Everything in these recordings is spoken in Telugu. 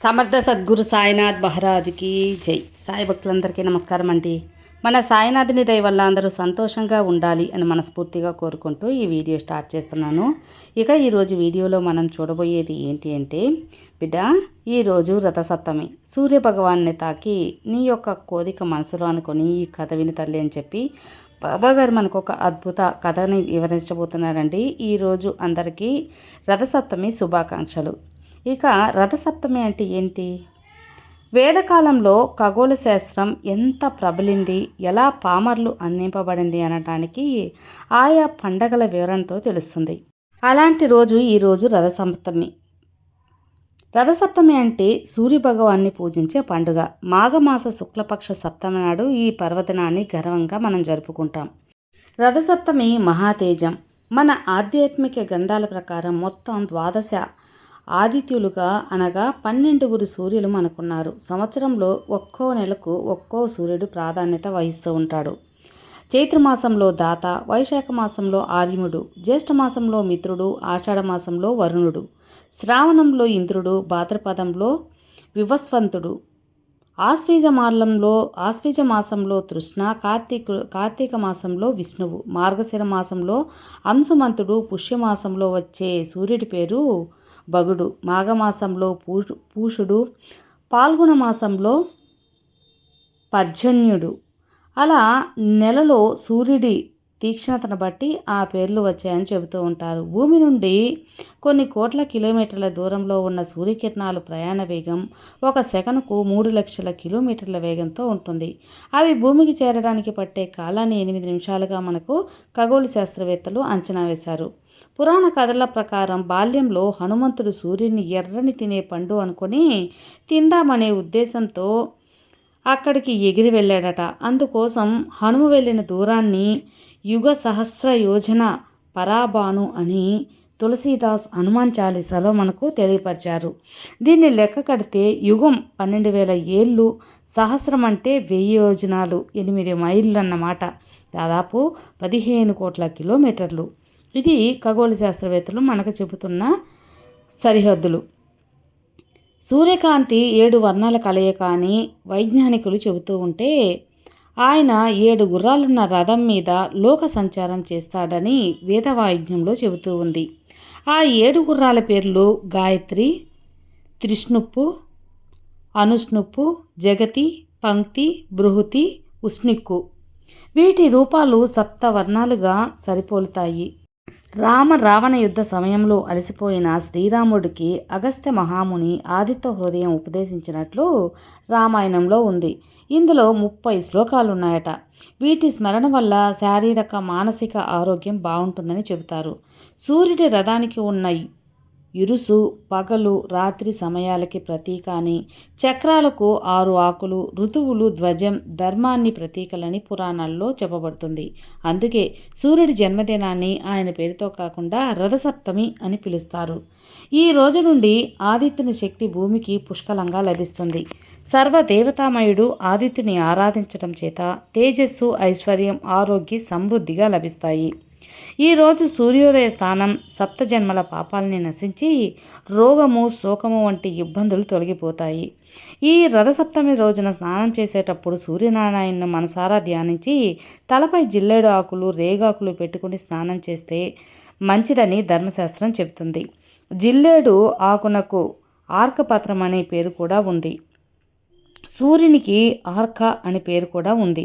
సమర్థ సద్గురు సాయినాథ్ మహారాజుకి జై. సాయి భక్తులందరికీ నమస్కారం అండి. మన సాయినాథుని దయ వల్ల అందరూ సంతోషంగా ఉండాలి అని మనస్ఫూర్తిగా కోరుకుంటూ ఈ వీడియో స్టార్ట్ చేస్తున్నాను. ఇక ఈరోజు వీడియోలో మనం చూడబోయేది ఏంటి అంటే బిడ్డ ఈరోజు రథసప్తమి. సూర్య భగవాన్ని తాకి నీ యొక్క కోరిక మనసులో అనుకొని ఈ కథ విని తల్లి అని చెప్పి బాబాగారు మనకు ఒక అద్భుత కథని వివరించబోతున్నారండి. ఈరోజు అందరికీ రథసప్తమి శుభాకాంక్షలు. ఇక రథసప్తమి అంటే ఏంటి? వేదకాలంలో ఖగోళ శాస్త్రం ఎంత ప్రబలింది ఎలా పామర్లు అందింపబడింది అనటానికి ఆయా పండగల వివరణతో తెలుస్తుంది. అలాంటి రోజు ఈరోజు రథసప్తమి. రథసప్తమి అంటే సూర్యభగవాన్ని పూజించే పండుగ. మాఘమాస శుక్లపక్ష సప్తమి నాడు ఈ పర్వదినాన్ని గర్వంగా మనం జరుపుకుంటాం. రథసప్తమి మహాతేజం. మన ఆధ్యాత్మిక గ్రంథాల ప్రకారం మొత్తం ద్వాదశ ఆదిత్యులుగా అనగా పన్నెండుగురు సూర్యులు మనకున్నారు. సంవత్సరంలో ఒక్కో నెలకు ఒక్కో సూర్యుడు ప్రాధాన్యత వహిస్తూ ఉంటాడు. చైత్రమాసంలో దాత వైశాఖ మాసంలో ఆర్యముడు జ్యేష్ఠమాసంలో మిత్రుడు ఆషాఢమాసంలో వరుణుడు శ్రావణంలో ఇంద్రుడు భాద్రపదంలో వివస్వంతుడు ఆశ్వీజ మాలంలో ఆశ్వీజ మాసంలో తృష్ణ కార్తీక కార్తీక మాసంలో విష్ణువు మార్గశిర మాసంలో అంశుమంతుడు పుష్యమాసంలో వచ్చే సూర్యుడి పేరు బగుడు. మాఘమాసంలో పూషు పూషుడు పాల్గొన మాసంలో పర్జన్యుడు. అలా నెలలో సూర్యుడి తీక్షణతను బట్టి ఆ పేర్లు వచ్చాయని చెబుతూ ఉంటారు. భూమి నుండి కొన్ని కోట్ల కిలోమీటర్ల దూరంలో ఉన్న సూర్యకిరణాలు ప్రయాణ వేగం ఒక సెకనుకు మూడు లక్షల కిలోమీటర్ల వేగంతో ఉంటుంది. అవి భూమికి చేరడానికి పట్టే కాలాన్ని ఎనిమిది నిమిషాలుగా మనకు ఖగోళ శాస్త్రవేత్తలు అంచనా వేశారు. పురాణ కథల ప్రకారం బాల్యంలో హనుమంతుడు సూర్యుని ఎర్రని తినే పండు అనుకొని తిందామనే ఉద్దేశంతో అక్కడికి ఎగిరి వెళ్ళాడట. అందుకోసం హనుమ వెళ్ళిన దూరాన్ని యుగ సహస్ర యోజన పరాబాను అని తులసీదాస్ హనుమాన్ చాలీసాలో మనకు తెలియపరిచారు. దీన్ని లెక్క కడితే యుగం పన్నెండు వేల ఏళ్ళు సహస్రం అంటే వెయ్యి యోజనాలు ఎనిమిది మైళ్ళు అన్నమాట దాదాపు పదిహేను కోట్ల కిలోమీటర్లు. ఇది ఖగోళ శాస్త్రవేత్తలు మనకు చెబుతున్న సరిహద్దులు. సూర్యకాంతి ఏడు వర్ణాల కలయిక అని వైజ్ఞానికులు చెబుతూ ఉంటే ఆయన ఏడు గుర్రాలున్న రథం మీద లోక సంచారం చేస్తాడని వేదవాయుజ్ఞంలో చెబుతూ ఉంది. ఆ ఏడు గుర్రాల పేర్లు గాయత్రి త్రిష్ణుప్పు అనుష్ణుప్పు జగతి పంక్తి బృహతి ఉష్ణిక్కు. వీటి రూపాలు సప్త వర్ణాలుగా సరిపోలుతాయి. రామ రావణ యుద్ధ సమయంలో అలసిపోయిన శ్రీరాముడికి అగస్త్య మహాముని ఆదిత్య హృదయం ఉపదేశించినట్లు రామాయణంలో ఉంది. ఇందులో ముప్పై శ్లోకాలు ఉన్నాయట వీటి స్మరణ వల్ల శారీరక మానసిక ఆరోగ్యం బాగుంటుందని చెబుతారు. సూర్యుడి రథానికి ఉన్న ఇరుసు పగలు రాత్రి సమయాలకి ప్రతీక అని చక్రాలకు ఆరు ఆకులు ఋతువులు ధ్వజం ధర్మాన్ని ప్రతీకలని పురాణాల్లో చెప్పబడుతుంది. అందుకే సూర్యుడి జన్మదినాన్ని ఆయన పేరుతో కాకుండా రథసప్తమి అని పిలుస్తారు. ఈ రోజు నుండి ఆదిత్యుని శక్తి భూమికి పుష్కలంగా లభిస్తుంది. సర్వదేవతామయుడు ఆదిత్యుని ఆరాధించడం చేత తేజస్సు ఐశ్వర్యం ఆరోగ్య సమృద్ధిగా లభిస్తాయి. ఈరోజు సూర్యోదయ స్థానం సప్తజన్మల పాపాలని నశించి రోగము శోకము వంటి ఇబ్బందులు తొలగిపోతాయి. ఈ రథసప్తమి రోజున స్నానం చేసేటప్పుడు సూర్యనారాయణను మనసారా ధ్యానించి తలపై జిల్లేడు ఆకులు రేగాకులు పెట్టుకుని స్నానం చేస్తే మంచిదని ధర్మశాస్త్రం చెబుతుంది. జిల్లేడు ఆకునకు ఆర్కపత్రం అనే పేరు కూడా ఉంది. సూర్యునికి ఆర్క అనే పేరు కూడా ఉంది.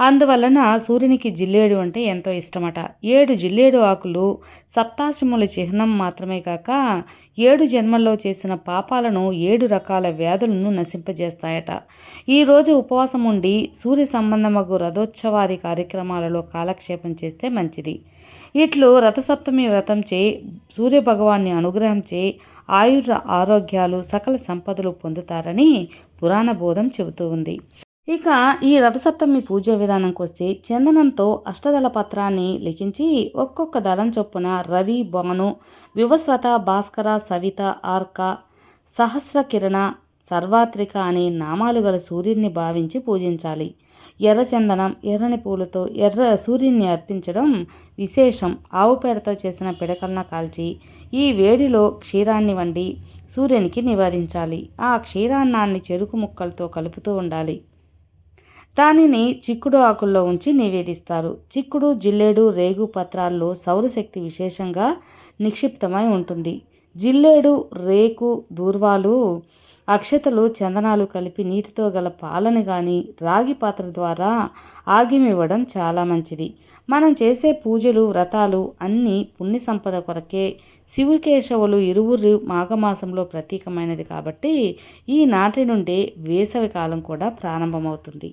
అందువలన సూర్యునికి జిల్లేడు అంటే ఎంతో ఇష్టమట. ఏడు జిల్లేడు ఆకులు సప్తాశముల చిహ్నం మాత్రమే కాక ఏడు జన్మల్లో చేసిన పాపాలను ఏడు రకాల వ్యాధులను నశింపజేస్తాయట. ఈరోజు ఉపవాసం ఉండి సూర్య సంబంధమగు రథోత్సవాది కార్యక్రమాలలో కాలక్షేపం చేస్తే మంచిది. ఇట్లు రథసప్తమి వ్రతం చే సూర్యభగవాన్ని అనుగ్రహం చే ఆయుర ఆరోగ్యాలు సకల సంపదలు పొందుతారని పురాణ బోధం చెబుతూ ఉంది. ఇక ఈ రథసప్తమి పూజ విధానంకి వస్తే చందనంతో అష్టదళ పత్రాన్ని లిఖించి ఒక్కొక్క దళం చొప్పున రవి భాను వివస్వత భాస్కర సవిత ఆర్క సహస్ర కిరణ సర్వాత్రిక అనే నామాలు గల సూర్యుడిని భావించి పూజించాలి. ఎర్రచందనం ఎర్రని పూలతో ఎర్ర సూర్యుడిని అర్పించడం విశేషం. ఆవు పేడతో చేసిన పిడకలన కాల్చి ఈ వేడిలో క్షీరాన్ని వండి సూర్యునికి నివేదించాలి ఆ క్షీరాన్నాన్ని చెరుకు ముక్కలతో కలుపుతూ ఉండాలి. దానిని చిక్కుడు ఆకుల్లో ఉంచి నివేదిస్తారు. చిక్కుడు జిల్లేడు రేగు పత్రాల్లో సౌరశక్తి విశేషంగా నిక్షిప్తమై ఉంటుంది. జిల్లేడు రేకు దూర్వాలు అక్షతలు చందనాలు కలిపి నీటితో గల పాలను కానీ రాగి పాత్ర ద్వారా ఆగిమివ్వడం చాలా మంచిది. మనం చేసే పూజలు వ్రతాలు అన్నీ పుణ్య సంపద కొరకే శివకేశవులు ఇరువురు మాఘమాసంలో ప్రతీకమైనది కాబట్టి ఈ నాటి నుండే వేసవి కాలం కూడా ప్రారంభమవుతుంది.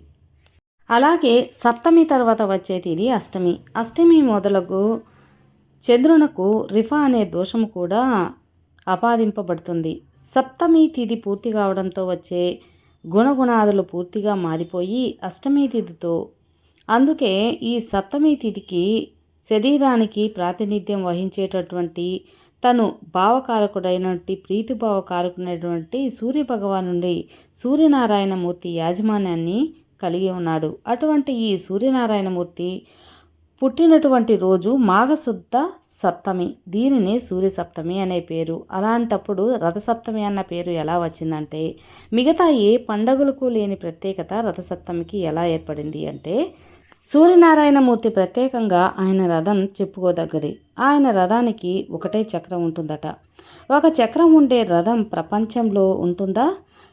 అలాగే సప్తమి తర్వాత వచ్చే తిది అష్టమి. అష్టమి మొదలగు చంద్రునకు రిఫా అనే దోషము కూడా ఆపాదింపబడుతుంది. సప్తమి తిథి పూర్తి కావడంతో వచ్చే గుణగుణాదులు పూర్తిగా మారిపోయి అష్టమి తిథితో అందుకే ఈ సప్తమి తిథికి శరీరానికి ప్రాతినిధ్యం వహించేటటువంటి తను భావకారకుడైనటువంటి ప్రీతిభావకారకుడైనటువంటి సూర్యభగవాన్ నుండి సూర్యనారాయణమూర్తి యాజమాన్యాన్ని కలిగి ఉన్నాడు. అటువంటి ఈ సూర్యనారాయణమూర్తి పుట్టినటువంటి రోజు మాఘశుద్ధ సప్తమి. దీనిని సూర్య సప్తమి అనే పేరు. అలాంటప్పుడు రథసప్తమి అన్న పేరు ఎలా వచ్చిందంటే మిగతా ఏ పండగలకు లేని ప్రత్యేకత రథసప్తమికి ఎలా ఏర్పడింది అంటే సూర్యనారాయణమూర్తి ప్రత్యేకంగా ఆయన రథం చెప్పుకోదగ్గది. ఆయన రథానికి ఒకటే చక్రం ఉంటుందట. ఒక చక్రం ఉండే రథం ప్రపంచంలో ఉంటుందా?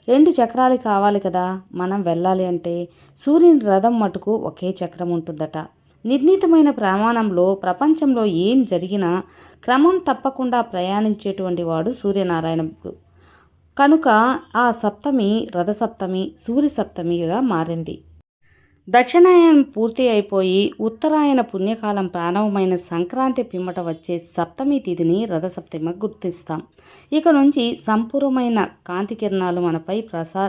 రెండు చక్రాలు కావాలి కదా? మనం వెళ్ళాలి అంటే సూర్యుని రథం మటుకు ఒకే చక్రం ఉంటుందట. నిర్ణీతమైన ప్రమాణంలో ప్రపంచంలో ఏం జరిగినా క్రమం తప్పకుండా ప్రయాణించేటువంటి వాడు సూర్యనారాయణ కనుక ఆ సప్తమి రథసప్తమి సూర్య సప్తమిగా మారింది. దక్షిణాయనం పూర్తి అయిపోయి ఉత్తరాయణ పుణ్యకాలం ప్రారంభమైన సంక్రాంతి పిమ్మట వచ్చే సప్తమి తిథిని రథసప్తమి గుర్తిస్తాం. ఇక నుంచి సంపూర్ణమైన కాంతి కిరణాలు మనపై ప్రసా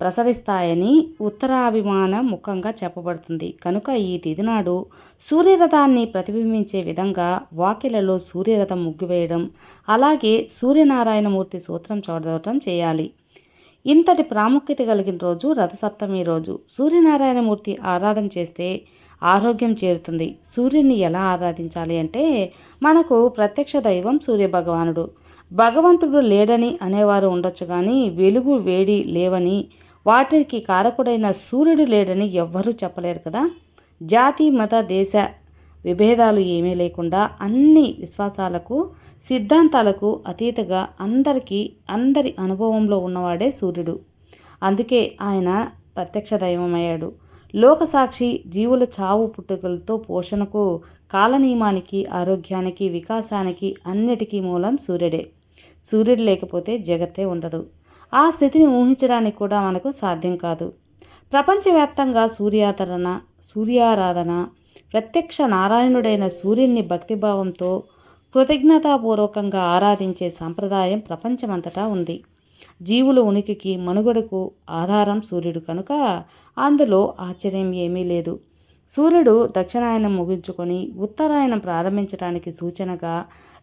ప్రసరిస్తాయని ఉత్తరాభిమాన ముఖంగా చెప్పబడుతుంది. కనుక ఈ తిథి నాడు సూర్యరథాన్ని ప్రతిబింబించే విధంగా వాకిలలో సూర్యరథం ముగ్గువేయడం అలాగే సూర్యనారాయణమూర్తి సూత్రం చదవటం చేయాలి. ఇంతటి ప్రాముఖ్యత కలిగిన రోజు రథసప్తమి రోజు. సూర్యనారాయణమూర్తి ఆరాధన చేస్తే ఆరోగ్యం చేరుతుంది. సూర్యుని ఎలా ఆరాధించాలి అంటే మనకు ప్రత్యక్ష దైవం సూర్యభగవానుడు. భగవంతుడు లేడని అనేవారు ఉండొచ్చు కానీ వెలుగు వేడి లేవని వాటికి కారకుడైన సూర్యుడు లేడని ఎవ్వరూ చెప్పలేరు కదా? జాతి మత దేశ విభేదాలు ఏమీ లేకుండా అన్ని విశ్వాసాలకు సిద్ధాంతాలకు అతీతగా అందరికీ అందరి అనుభవంలో ఉన్నవాడే సూర్యుడు. అందుకే ఆయన ప్రత్యక్ష దైవమయ్యాడు. లోకసాక్షి జీవుల చావు పుట్టుకలతో పోషణకు కాలనియమానికి ఆరోగ్యానికి వికాసానికి అన్నిటికీ మూలం సూర్యుడే. సూర్యుడు లేకపోతే జగత్తే ఉండదు. ఆ స్థితిని ఊహించడానికి కూడా మనకు సాధ్యం కాదు. ప్రపంచవ్యాప్తంగా సూర్యాతరణ సూర్యారాధన ప్రత్యక్ష నారాయణుడైన సూర్యుని భక్తిభావంతో కృతజ్ఞతాపూర్వకంగా ఆరాధించే సాంప్రదాయం ప్రపంచమంతటా ఉంది. జీవుల ఉనికికి మనుగడకు ఆధారం సూర్యుడు కనుక అందులో ఆశ్చర్యం ఏమీ లేదు. సూర్యుడు దక్షిణాయనం ముగించుకొని ఉత్తరాయణం ప్రారంభించడానికి సూచనగా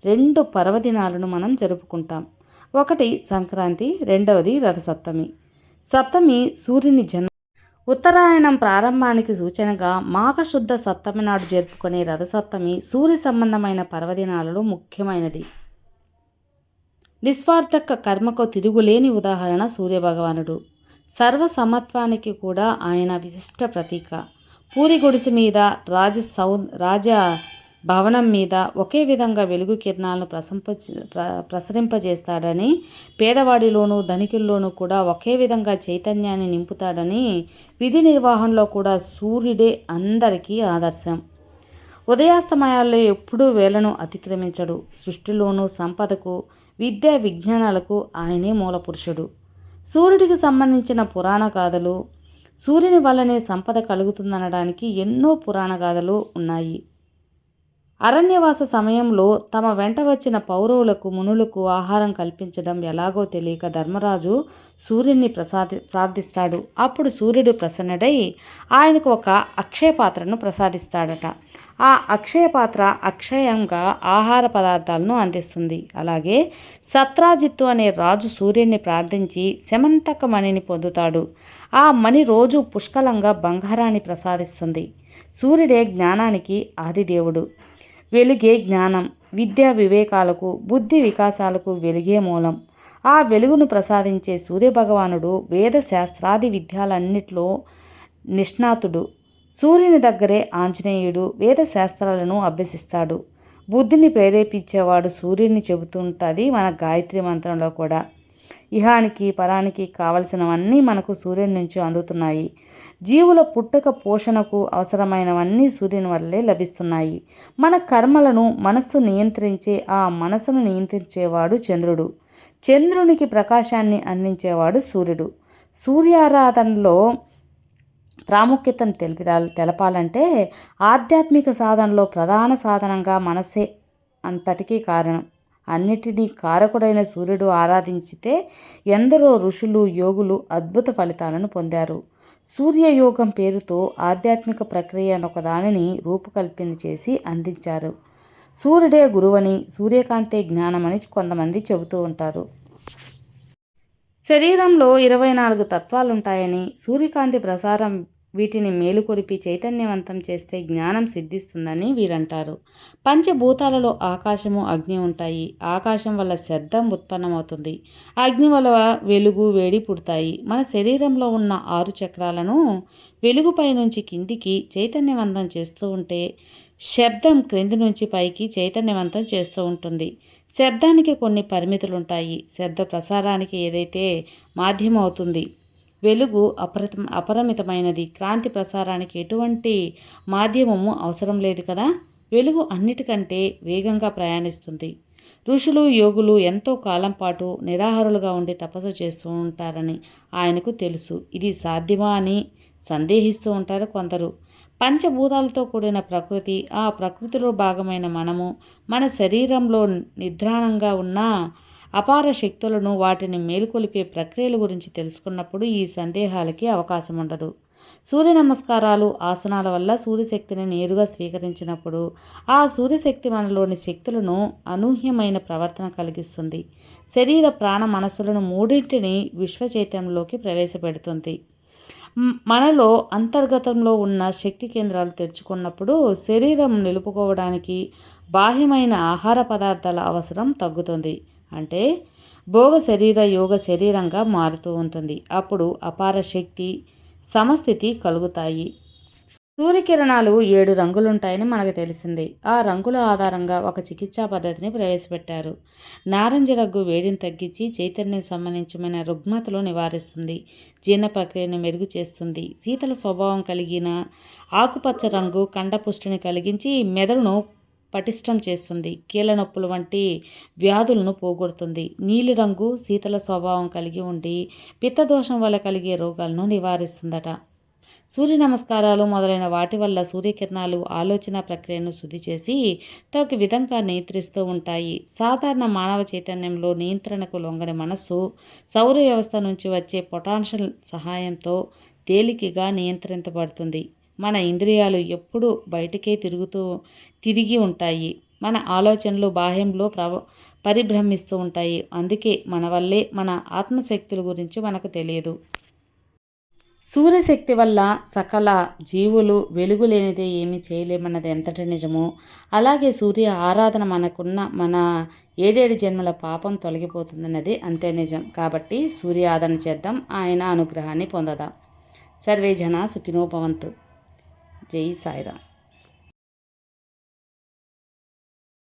రెండు పర్వదినాలను మనం జరుపుకుంటాం. ఒకటి సంక్రాంతి రెండవది రథసప్తమి. సప్తమి సూర్యుని జన్మ ఉత్తరాయణం ప్రారంభానికి సూచనగా మాఘశుద్ధ సప్తమి నాడు జరుపుకునే రథసప్తమి సూర్య సంబంధమైన పర్వదినాలలో ముఖ్యమైనది. నిస్వార్థక కర్మకు తిరుగులేని ఉదాహరణ సూర్యభగవానుడు. సర్వసమత్వానికి కూడా ఆయన విశిష్ట ప్రతీక. పూరి గుడిసి మీద రాజ సౌ రాజ భవనం మీద ఒకే విధంగా వెలుగు కిరణాలను ప్రసంప ప్రసరింపజేస్తాడని పేదవాడిలోనూ ధనికుల్లోనూ కూడా ఒకే విధంగా చైతన్యాన్ని నింపుతాడని విధి నిర్వహణలో కూడా సూర్యుడే అందరికీ ఆదర్శం. ఉదయాస్తమయాల్లో ఎప్పుడూ వేలను అతిక్రమించడు. సృష్టిలోనూ సంపదకు విద్యా విజ్ఞానాలకు ఆయనే మూలపురుషుడు. సూర్యుడికి సంబంధించిన పురాణ గాథలు సూర్యుని వల్లనే సంపద కలుగుతుందనడానికి ఎన్నో పురాణ గాథలు ఉన్నాయి. అరణ్యవాస సమయంలో తమ వెంట వచ్చిన పౌరవులకు మునులకు ఆహారం కల్పించడం ఎలాగో తెలియక ధర్మరాజు సూర్యుని ప్రసాది ప్రార్థిస్తాడు. అప్పుడు సూర్యుడు ప్రసన్నుడై ఆయనకు ఒక అక్షయ పాత్రను ప్రసాదిస్తాడట. ఆ అక్షయ పాత్ర అక్షయంగా ఆహార పదార్థాలను అందిస్తుంది. అలాగే సత్రాజిత్తు అనే రాజు సూర్యుని ప్రార్థించి శమంతక మణిని పొందుతాడు. ఆ మణి రోజు పుష్కలంగా బంగారాన్ని ప్రసాదిస్తుంది. సూర్యుడే జ్ఞానానికి ఆదిదేవుడు. వెలుగే జ్ఞానం విద్యా వివేకాలకు బుద్ధి వికాసాలకు వెలుగే మూలం. ఆ వెలుగును ప్రసాదించే సూర్యభగవానుడు వేద శాస్త్రాది విద్యాలన్నిట్లో నిష్ణాతుడు. సూర్యుని దగ్గరే ఆంజనేయుడు వేద శాస్త్రాలను అభ్యసిస్తాడు. బుద్ధిని ప్రేరేపించేవాడు సూర్యుని చెబుతుంటుంది మన గాయత్రి మంత్రంలో కూడా. ఇహానికి పరానికి కావలసినవన్నీ మనకు సూర్యుని నుంచి అందుతున్నాయి. జీవుల పుట్టక పోషణకు అవసరమైనవన్నీ సూర్యుని వల్లే లభిస్తున్నాయి. మన కర్మలను మనస్సు నియంత్రించే ఆ మనసును నియంత్రించేవాడు చంద్రుడు. చంద్రునికి ప్రకాశాన్ని అందించేవాడు సూర్యుడు. సూర్యారాధనలో ప్రాముఖ్యతను తెలిపి తెలపాలంటే ఆధ్యాత్మిక సాధనలో ప్రధాన సాధనంగా మనసే అంతటికీ కారణం. అన్నిటినీ కారకుడైన సూర్యుడు ఆరాధించితే ఎందరో ఋషులు యోగులు అద్భుత ఫలితాలను పొందారు. సూర్యయోగం పేరుతో ఆధ్యాత్మిక ప్రక్రియ ఒక దానిని రూపకల్పన చేసి అందించారు. సూర్యుడే గురువని సూర్యకాంతే జ్ఞానమని కొంతమంది చెబుతూ ఉంటారు. శరీరంలో ఇరవై నాలుగు తత్వాలుంటాయని సూర్యకాంతి ప్రసారం వీటిని మేలుకొలిపి చైతన్యవంతం చేస్తే జ్ఞానం సిద్ధిస్తుందని వీరంటారు. పంచభూతాలలో ఆకాశము అగ్ని ఉంటాయి. ఆకాశం వల్ల శబ్దం ఉత్పన్నమవుతుంది. అగ్ని వల్ల వెలుగు వేడి పుడతాయి. మన శరీరంలో ఉన్న ఆరు చక్రాలను వెలుగుపై నుంచి కిందికి చైతన్యవంతం చేస్తూ ఉంటే శబ్దం క్రింది నుంచి పైకి చైతన్యవంతం చేస్తూ ఉంటుంది. శబ్దానికి కొన్ని పరిమితులుంటాయి. శబ్ద ప్రసారానికి ఏదైతే మాధ్యమం అవుతుంది వెలుగు అపరి అపరిమితమైనది. క్రాంతి ప్రసారానికి ఎటువంటి మాధ్యమము అవసరం లేదు కదా? వెలుగు అన్నిటికంటే వేగంగా ప్రయాణిస్తుంది. ఋషులు యోగులు ఎంతో కాలం పాటు నిరాహారులుగా ఉండి తపస్సు చేస్తూ ఉంటారని ఆయనకు తెలుసు. ఇది సాధ్యమా అని సందేహిస్తూ ఉంటారు కొందరు. పంచభూతాలతో కూడిన ప్రకృతి ఆ ప్రకృతిలో భాగమైన మనము మన శరీరంలో నిద్రాణంగా ఉన్న అపార శక్తులను వాటిని మేలుకొలిపే ప్రక్రియల గురించి తెలుసుకున్నప్పుడు ఈ సందేహాలకి అవకాశం ఉండదు సూర్య నమస్కారాలు ఆసనాల వల్ల సూర్యశక్తిని నేరుగా స్వీకరించినప్పుడు ఆ సూర్యశక్తి మనలోని శక్తులను అనూహ్యమైన ప్రవర్తన కలిగిస్తుంది. శరీర ప్రాణ మనస్సులను మూడింటిని విశ్వచైతంలోకి ప్రవేశపెడుతుంది. మనలో అంతర్గతంలో ఉన్న శక్తి కేంద్రాలు తెరుచుకున్నప్పుడు శరీరం నిలుపుకోవడానికి బాహ్యమైన ఆహార పదార్థాల అవసరం తగ్గుతుంది. అంటే భోగ శరీర యోగ శరీరంగా మారుతూ ఉంటుంది. అప్పుడు అపార శక్తి సమస్థితి కలుగుతాయి. సూర్యకిరణాలు ఏడు రంగులుంటాయని మనకు తెలిసింది. ఆ రంగుల ఆధారంగా ఒక చికిత్సా పద్ధతిని ప్రవేశపెట్టారు. నారింజ రగ్గు వేడిని తగ్గించి చైతన్యం సంబంధించిన రుగ్మతలు నివారిస్తుంది. జీర్ణ ప్రక్రియను మెరుగు చేస్తుంది. శీతల స్వభావం కలిగిన ఆకుపచ్చ రంగు కండపుష్టిని కలిగించి మెదడును పటిష్టం చేస్తుంది. కీళ్ళ నొప్పులు వంటి వ్యాధులను పోగొడుతుంది. నీలిరంగు శీతల స్వభావం కలిగి ఉండి పిత్తదోషం వల్ల కలిగే రోగాలను నివారిస్తుందట. సూర్య నమస్కారాలు మొదలైన వాటి వల్ల సూర్యకిరణాలు ఆలోచన ప్రక్రియను శుద్ధి చేసి తగు విధంగా నియంత్రిస్తూ ఉంటాయి. సాధారణ మానవ చైతన్యంలో నియంత్రణకు లొంగని మనస్సు సౌర వ్యవస్థ నుంచి వచ్చే పొటాన్షియల్ సహాయంతో తేలికగా నియంత్రించబడుతుంది. మన ఇంద్రియాలు ఎప్పుడూ బయటికే తిరుగుతూ తిరిగి ఉంటాయి. మన ఆలోచనలు బాహ్యంలో ప్రవ పరిభ్రమిస్తూ ఉంటాయి. అందుకే మన వల్లే మన ఆత్మశక్తుల గురించి మనకు తెలియదు. సూర్యశక్తి వల్ల సకల జీవులు వెలుగు లేనిదే ఏమీ చేయలేమన్నది ఎంతటి నిజమో అలాగే సూర్య ఆరాధన మనకున్న మన ఏడేడు జన్మల పాపం తొలగిపోతుందన్నది అంతే నిజం. కాబట్టి సూర్య ఆరాధన చేద్దాం. ఆయన అనుగ్రహాన్ని పొందదాం. సర్వే జన సుఖినోపవంతు జై సాయిరామ్.